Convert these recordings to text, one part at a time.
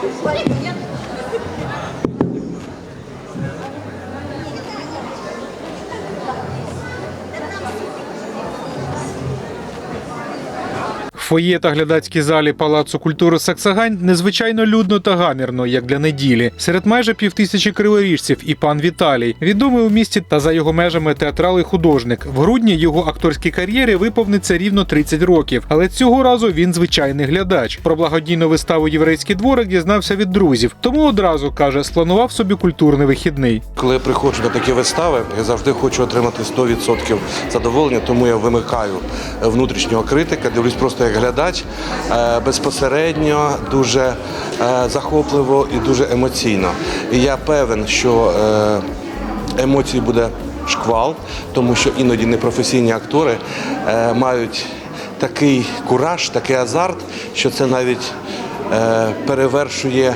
В Фоє та глядацькій залі Палацу культури Саксагань незвичайно людно та гамірно, як для неділі. Серед майже півтисячі криворіжців і пан Віталій, відомий у місті та за його межами театрал і художник. В грудні його акторській кар'єрі виповниться рівно 30 років. Але цього разу він звичайний глядач. Про благодійну виставу Єврейський дворик дізнався від друзів. Тому одразу каже, спланував собі культурний вихідний. Коли я приходжу на такі вистави, я завжди хочу отримати 100% задоволення, тому я вимикаю внутрішнього критика, дивлюсь просто як глядач е, безпосередньо, дуже е, захопливо і дуже емоційно. І я певен, що е, емоцій буде шквал, тому що іноді непрофесійні актори мають такий кураж, такий азарт, що це навіть перевершує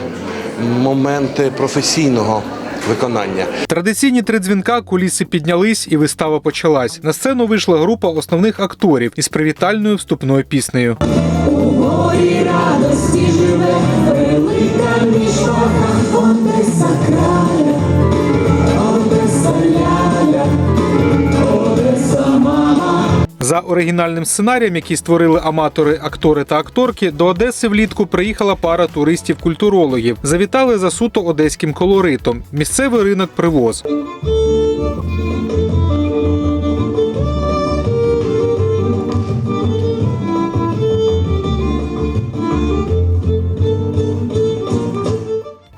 моменти професійного виконання. Традиційні три дзвінка куліси піднялись, і вистава почалась. На сцену вийшла група основних акторів із привітальною вступною піснею. За оригінальним сценарієм, який створили аматори, актори та акторки, до Одеси влітку приїхала пара туристів-культурологів. Завітали за суто одеським колоритом. Місцевий ринок привоз.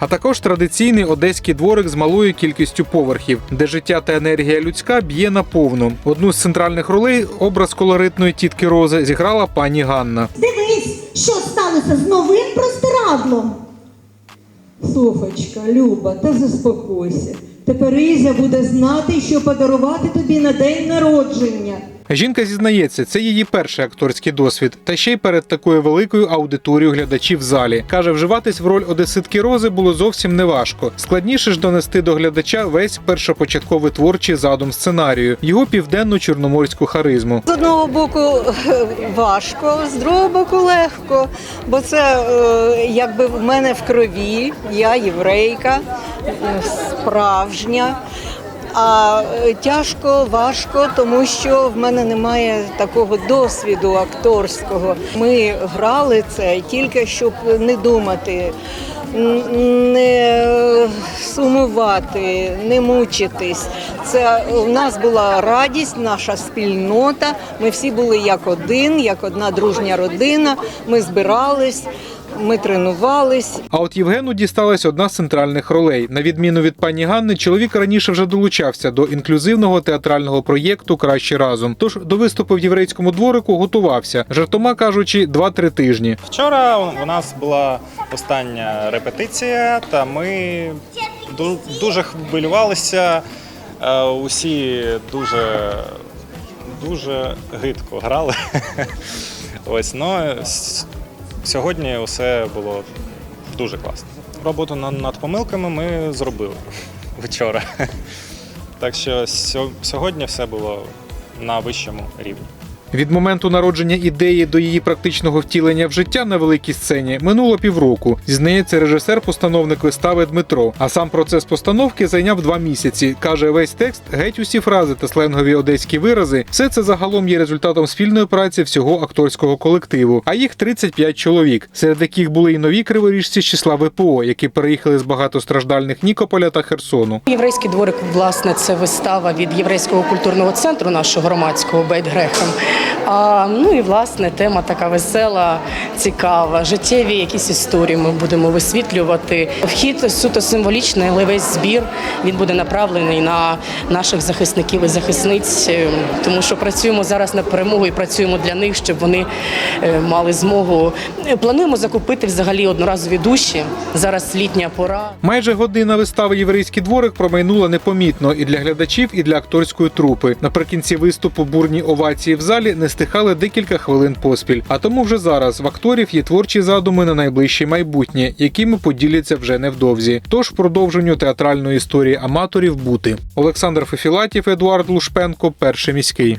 А також традиційний одеський дворик з малою кількістю поверхів, де життя та енергія людська б'є наповну. Одну з центральних ролей образ колоритної тітки Рози зіграла пані Ганна. Дивись, що сталося з новим простирадлом. Софочка, Люба, та заспокойся. Тепер Ізя буде знати, що подарувати тобі на день народження. Жінка зізнається, це її перший акторський досвід, та ще й перед такою великою аудиторією глядачів в залі. Каже, вживатись в роль одеситки Рози було зовсім неважко. Складніше ж донести до глядача весь першопочатковий творчий задум сценарію, його південну чорноморську харизму. З одного боку важко, з другого боку легко, бо це е, якби в мене в крові, я єврейка, е, справжня. А е, тяжко, важко, тому що в мене немає такого досвіду акторського. Ми грали це тільки щоб не думати, не сумувати, не мучитись. Це у нас була радість, наша спільнота. Ми всі були як один, як одна дружня родина. Ми збирались, ми тренувались. А от Євгену дісталась одна з центральних ролей. На відміну від пані Ганни, чоловік раніше вже долучався до інклюзивного театрального проєкту Краще разом. Тож до виступу в єврейському дворику готувався, жартома кажучи, 2-3 тижні. Вчора у нас була остання репетиція, та ми дуже хвилювалися. Е, Усі дуже, дуже гидко грали. Ось, ну, сьогодні все було дуже класно. Роботу над помилками ми зробили вчора. Так що сьогодні все було на вищому рівні. Від моменту народження ідеї до її практичного втілення в життя на великій сцені минуло півроку. Зізнається режисер-постановник вистави Дмитро. А сам процес постановки зайняв два місяці. каже, весь текст, геть усі фрази та сленгові одеські вирази. Все це загалом є результатом спільної праці всього акторського колективу. А їх 35 чоловік, серед яких були й нові криворіжці з числа ВПО, які переїхали з багатостраждальних Нікополя та Херсону. Єврейський дворик, власне, це вистава від єврейського культурного центру нашого громадського Бейт Грехем. А, ну і власне тема така весела, цікава. Життєві якісь історії ми будемо висвітлювати. Вхід суто символічний, але весь збір він буде направлений на наших захисників і захисниць, е, тому що працюємо зараз на перемогу і працюємо для них, щоб вони е, мали змогу. Плануємо закупити взагалі одноразові душі. Зараз літня пора. Майже година вистави Єврейський дворик промайнула непомітно і для глядачів, і для акторської трупи. Наприкінці виступу бурні овації в залі не стихали декілька хвилин поспіль. А тому вже зараз в акторів є творчі задуми на найближче майбутнє, якими поділяться вже невдовзі. Тож продовженню театральної історії аматорів бути. Олександр Фефілатів, Едуард Лушпенко, перший міський.